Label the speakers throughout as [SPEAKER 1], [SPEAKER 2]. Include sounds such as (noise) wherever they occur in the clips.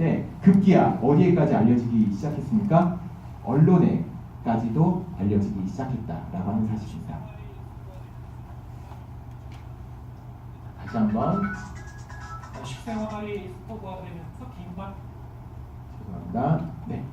[SPEAKER 1] 있는데 급기야 어디에까지 알려지기 시작했습니까? 언론에까지도 알려지기 시작했다라고 하는 사실입니다. 다시 한번
[SPEAKER 2] 어, 식생활이 스포화되면서 비만
[SPEAKER 1] 죄송합니다. 네,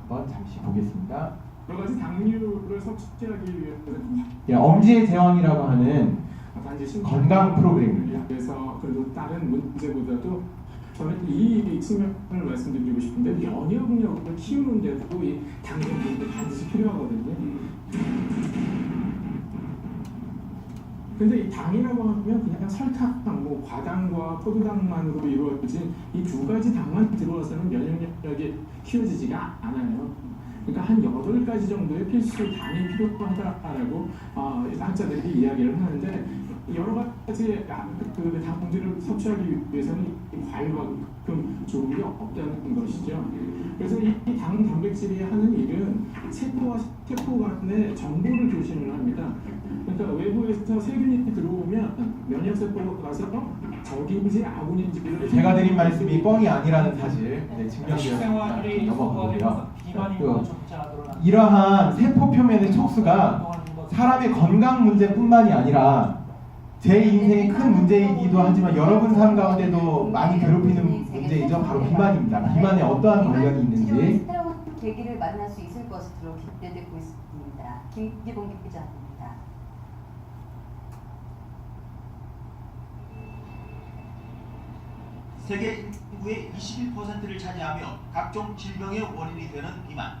[SPEAKER 1] 한번 잠시 보겠습니다.
[SPEAKER 3] 여러 가지 당류를 섭취하기 위해서는
[SPEAKER 1] 예, 엄지의 제왕이라고 하는
[SPEAKER 3] 단지
[SPEAKER 1] 건강 프로그램입니다.
[SPEAKER 3] 그래서 그래도 다른 문제보다도 저는 이 측면을 말씀드리고 싶은데 면역력을 키우는 데도 이 당근도 반드시 필요하거든요. 근데 이 당이라고 하면 그냥 설탕, 뭐 과당과 포도당만으로 이루어진 이 두 가지 당만 들어와서는 면역력이 키워지지가 않아요. 그러니까 한 여덟 가지 정도의 필수 당이 필요하다라고 어, 학자들이 이야기를 하는데 여러 가지 아, 그 당들을 섭취하기 위해서는 이 과일만큼 좋은 게 없다는 것이죠. 그래서 이 당 단백질이 하는 일은 세포와 세포 간의 정보를 교신을 합니다. 그러니까 외부에서 세균이 들어오면 면역 세포가 가서 적인지 아군인지를
[SPEAKER 1] 제가 드린 말씀이 뻥이 아니라는 사실 네, 증명되었습니다. 넘어가고요. 그
[SPEAKER 2] 점차 늘어나는
[SPEAKER 1] 이러한 세포 표면의 촉수가 사람의 건강 문제뿐만이 아니라 제 인생의 큰 문제이기도 하지만 여러분 삶 가운데도 많이 괴롭히는 문제이죠. 바로 비만입니다. 비만에 어떠한 관련이 있는지
[SPEAKER 4] 계기를 만날 수 있을 것으로 기대되고 있습니다. 김기봉 기자입니다.
[SPEAKER 5] 세계 인구의 21%를 차지하며 각종 질병의 원인이 되는 비만.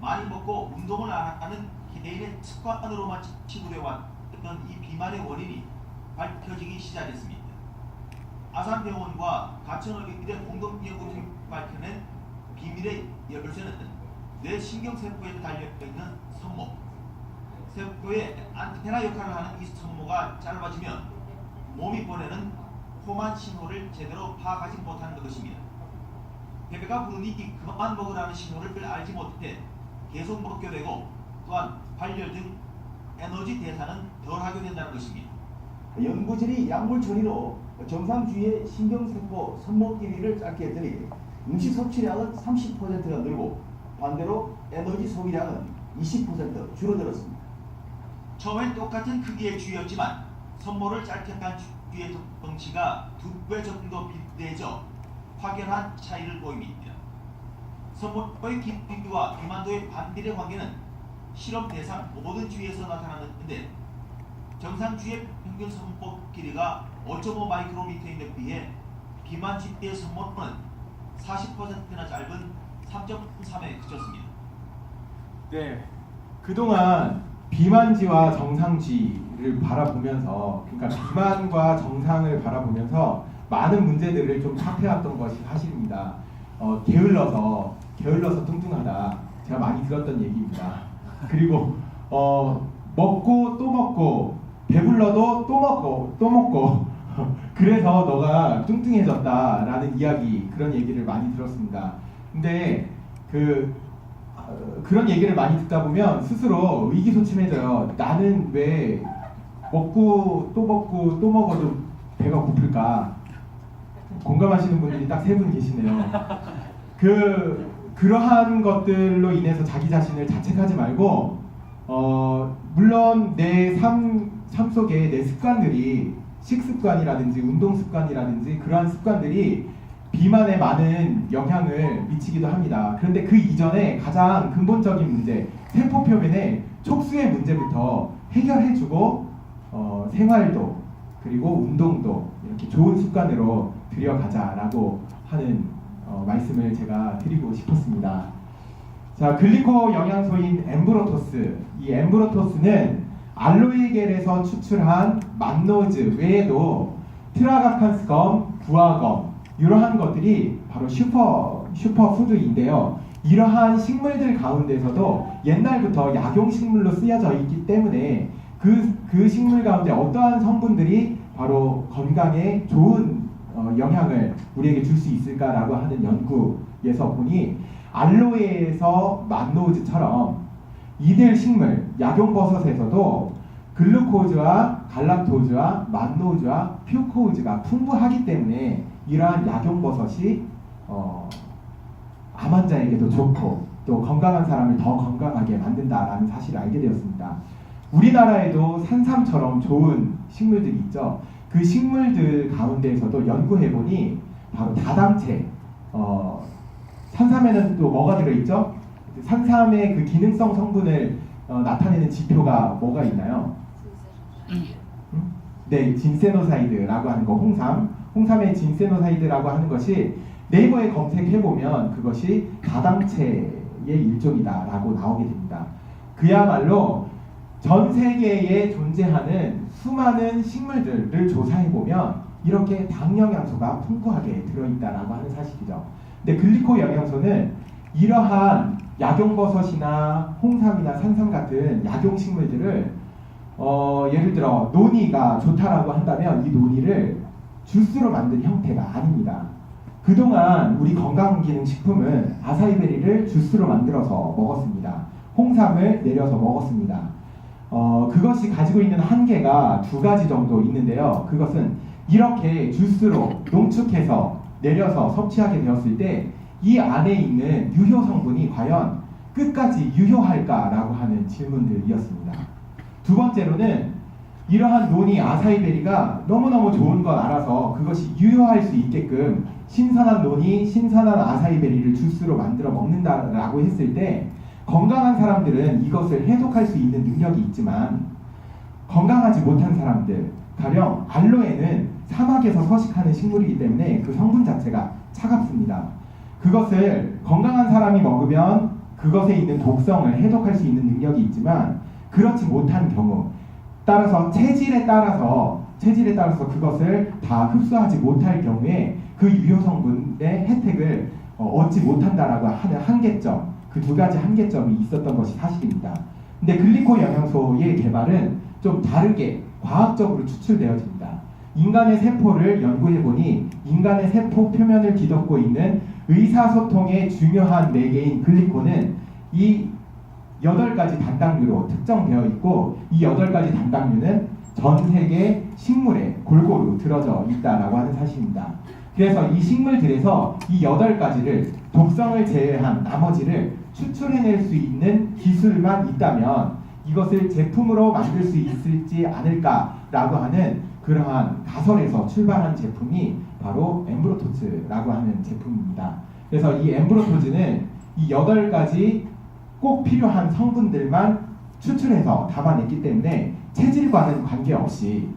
[SPEAKER 5] 많이 먹고 운동을 안 하는 개인의 습관으로만 치부돼 왔던 이 비만의 원인이 밝혀지기 시작했습니다. 아산병원과 가천의대 공동연구팀이 밝혀낸 비밀의 열쇠는 뇌 신경세포에 달려있는 선모. 세포의 안테나 역할을 하는 이 선모가 짧아지면 몸이 보내는 호만 신호를 제대로 파악하지 못하는 것입니다. 배가 부르니 그만 먹으라는 신호를 알지 못해 계속 먹게 되고 또한 발열 등 에너지 대사는 덜하게 된다는 것입니다.
[SPEAKER 6] 연구진이 약물 처리로 정상 주위의 신경세포 손목 길이를 짧게 했더니 음식 섭취량은 30%가 늘고 반대로 에너지 소비량은 20% 줄어들었습니다.
[SPEAKER 5] 처음엔 똑같은 크기의 쥐였지만 선모를 짧게 한 쥐의 덩치가 두 배 정도 비대해져 확연한 차이를 보입니다. 선모의 깊이와 비만도의 반비례 관계는 실험 대상 모든 쥐에서 나타나는데 정상 쥐의 평균 선모 길이가 5.5 마이크로미터인데 비해 비만 쥐의 선모는 40%나 짧은 3.3에 그쳤습니다.
[SPEAKER 1] 네. 그동안 비만지와 정상지를 바라보면서 그러니까 비만과 정상을 바라보면서 많은 문제들을 좀 탑해왔던 것이 사실입니다. 어, 게을러서 게을러서 뚱뚱하다. 제가 많이 들었던 얘기입니다. 그리고 어, 먹고 또 먹고 배불러도 또 먹고 또 먹고 (laughs) 그래서 너가 뚱뚱해졌다라는 이야기 그런 얘기를 많이 들었습니다. 근데 그 어, 그런 얘기를 많이 듣다 보면 스스로 의기소침해져요. 나는 왜 먹고 또 먹고 또 먹어도 배가 고플까? 공감하시는 분들이 딱 세 분 계시네요. 그 그러한 것들로 인해서 자기 자신을 자책하지 말고 어 물론 내 삶 삶 속에 내 습관들이 식습관이라든지 운동 습관이라든지 그러한 습관들이 비만에 많은 영향을 미치기도 합니다. 그런데 그 이전에 가장 근본적인 문제, 세포 표면의 촉수의 문제부터 해결해주고 어, 생활도 그리고 운동도 이렇게 좋은 습관으로 들여가자라고 하는 어, 말씀을 제가 드리고 싶었습니다. 자, 글리코 영양소인 엠브로토스. 이 엠브로토스는 알로에겔에서 추출한 만노즈 외에도 트라가칸스검, 구아검 이러한 것들이 바로 슈퍼 슈퍼푸드인데요. 이러한 식물들 가운데서도 옛날부터 약용 식물로 쓰여져 있기 때문에 그, 그 식물 가운데 어떠한 성분들이 바로 건강에 좋은 어, 영향을 우리에게 줄 수 있을까라고 하는 연구에서 보니 알로에에서 만노즈처럼 이들 식물 약용버섯에서도 글루코즈와 갈락토즈와 만노즈와 퓨코즈가 풍부하기 때문에 이러한 약용버섯이 어, 암 환자에게도 좋고 또 건강한 사람을 더 건강하게 만든다라는 사실을 알게 되었습니다. 우리나라에도 산삼처럼 좋은 식물들이 있죠. 그 식물들 가운데에서도 연구해 보니 바로 다당체, 어, 산삼에는 또 뭐가 들어있죠? 산삼의 그 기능성 성분을 어, 나타내는 지표가 뭐가 있나요? 음? 네, 진세노사이드라고 하는 거 홍삼, 홍삼의 진세노사이드라고 하는 것이 네이버에 검색해 보면 그것이 다당체의 일종이다라고 나오게 됩니다. 그야말로 전 세계에 존재하는 수많은 식물들을 조사해 보면 이렇게 당 영양소가 풍부하게 들어있다라고 하는 사실이죠. 근데 글리코 영양소는 이러한 약용버섯이나 홍삼이나 산삼 같은 약용 식물들을 어, 예를 들어 논이가 좋다라고 한다면 이 논이를 주스로 만든 형태가 아닙니다. 그동안 우리 건강기능식품은 아사이베리를 주스로 만들어서 먹었습니다. 홍삼을 내려서 먹었습니다. 어, 그것이 가지고 있는 한계가 두 가지 정도 있는데요. 그것은 이렇게 주스로 농축해서 내려서 섭취하게 되었을 때 이 안에 있는 유효 성분이 과연 끝까지 유효할까라고 하는 질문들이었습니다. 두 번째로는 이러한 논이 아사이베리가 너무너무 좋은 걸 알아서 그것이 유효할 수 있게끔 신선한 논이 신선한 아사이베리를 주스로 만들어 먹는다라고 했을 때 건강한 사람들은 이것을 해독할 수 있는 능력이 있지만 건강하지 못한 사람들 가령 알로에는 사막에서 서식하는 식물이기 때문에 그 성분 자체가 차갑습니다. 그것을 건강한 사람이 먹으면 그것에 있는 독성을 해독할 수 있는 능력이 있지만 그렇지 못한 경우 따라서 체질에 따라서 체질에 따라서 그것을 다 흡수하지 못할 경우에 그 유효 성분의 혜택을 어, 얻지 못한다라고 하는 한계점 그 두 가지 한계점이 있었던 것이 사실입니다. 근데 글리코 영양소의 개발은 좀 다르게 과학적으로 추출되어집니다. 인간의 세포를 연구해 보니 인간의 세포 표면을 뒤덮고 있는 의사소통의 중요한 매개인 글리코는 이 여덟 가지 단당류로 특정되어 있고 이 여덟 가지 단당류는 전 세계 식물에 골고루 들어져 있다라고 하는 사실입니다. 그래서 이 식물들에서 이 여덟 가지를 독성을 제외한 나머지를 추출해낼 수 있는 기술만 있다면 이것을 제품으로 만들 수 있을지 않을까라고 하는 그러한 가설에서 출발한 제품이 바로 엠브로토츠라고 하는 제품입니다. 그래서 이 엠브로토즈는 이 여덟 가지 꼭 필요한 성분들만 추출해서 담아냈기 때문에 체질과는 관계없이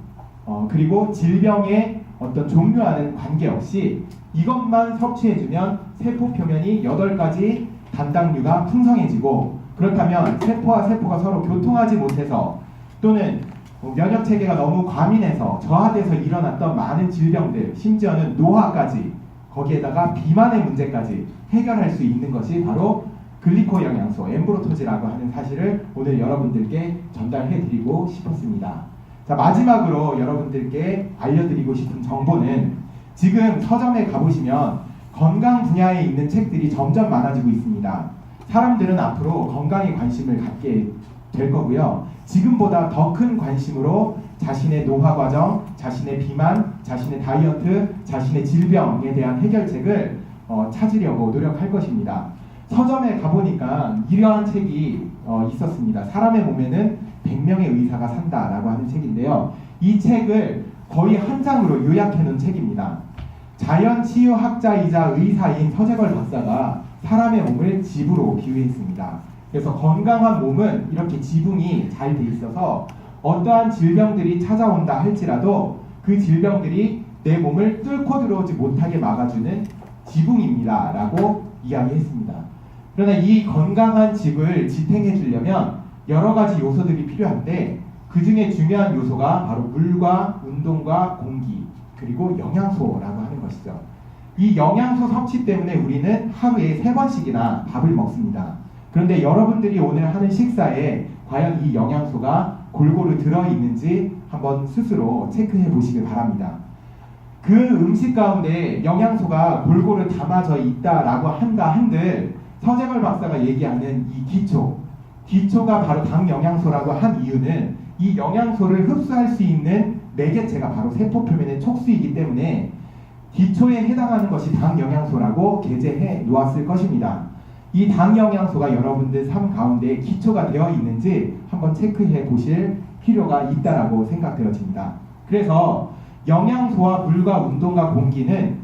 [SPEAKER 1] 어, 그리고 질병의 어떤 종류와는 관계없이 이것만 섭취해주면 세포 표면이 여덟 가지 단당류가 풍성해지고 그렇다면 세포와 세포가 서로 교통하지 못해서 또는 뭐 면역 체계가 너무 과민해서 저하돼서 일어났던 많은 질병들 심지어는 노화까지 거기에다가 비만의 문제까지 해결할 수 있는 것이 바로 글리코 영양소 엠브로토지라고 하는 사실을 오늘 여러분들께 전달해 드리고 싶었습니다. 자 마지막으로 여러분들께 알려드리고 싶은 정보는 지금 서점에 가보시면 건강 분야에 있는 책들이 점점 많아지고 있습니다. 사람들은 앞으로 건강에 관심을 갖게 될 거고요. 지금보다 더 큰 관심으로 자신의 노화 과정, 자신의 비만, 자신의 다이어트, 자신의 질병에 대한 해결책을 어, 찾으려고 노력할 것입니다. 서점에 가보니까 이러한 책이 어, 있었습니다. 사람의 몸에는 100명의 의사가 산다 라고 하는 책인데요. 이 책을 거의 한 장으로 요약해 놓은 책입니다. 자연 치유학자이자 의사인 서재걸 박사가 사람의 몸을 집으로 비유했습니다. 그래서 건강한 몸은 이렇게 지붕이 잘 돼 있어서 어떠한 질병들이 찾아온다 할지라도 그 질병들이 내 몸을 뚫고 들어오지 못하게 막아주는 지붕입니다. 라고 이야기했습니다. 그러나 이 건강한 집을 지탱해 주려면 여러 가지 요소들이 필요한데 그 중에 중요한 요소가 바로 물과 운동과 공기 그리고 영양소라고 하는 것이죠. 이 영양소 섭취 때문에 우리는 하루에 세 번씩이나 밥을 먹습니다. 그런데 여러분들이 오늘 하는 식사에 과연 이 영양소가 골고루 들어있는지 한번 스스로 체크해 보시길 바랍니다. 그 음식 가운데 영양소가 골고루 담아져 있다라고 한다 한들 서재걸 박사가 얘기하는 이 기초, 기초가 바로 당 영양소라고 한 이유는 이 영양소를 흡수할 수 있는 매개체가 바로 세포 표면의 촉수이기 때문에 기초에 해당하는 것이 당 영양소라고 게재해 놓았을 것입니다. 이 당 영양소가 여러분들 삶 가운데 기초가 되어 있는지 한번 체크해 보실 필요가 있다라고 생각되어집니다. 그래서 영양소와 물과 운동과 공기는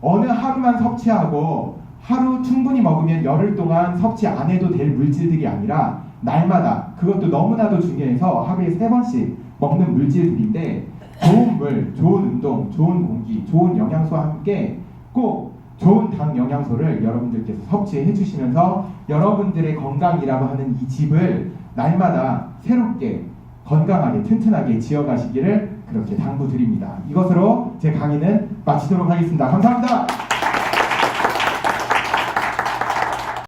[SPEAKER 1] 어느 하루만 섭취하고 하루 충분히 먹으면 열흘 동안 섭취 안 해도 될 물질들이 아니라 날마다 그것도 너무나도 중요해서 하루에 세 번씩 먹는 물질들인데 좋은 물, 좋은 운동, 좋은 공기, 좋은 영양소와 함께 꼭 좋은 당 영양소를 여러분들께서 섭취해 주시면서 여러분들의 건강이라고 하는 이 집을 날마다 새롭게 건강하게 튼튼하게 지어가시기를 그렇게 당부드립니다. 이것으로 제 강의는 마치도록 하겠습니다. 감사합니다.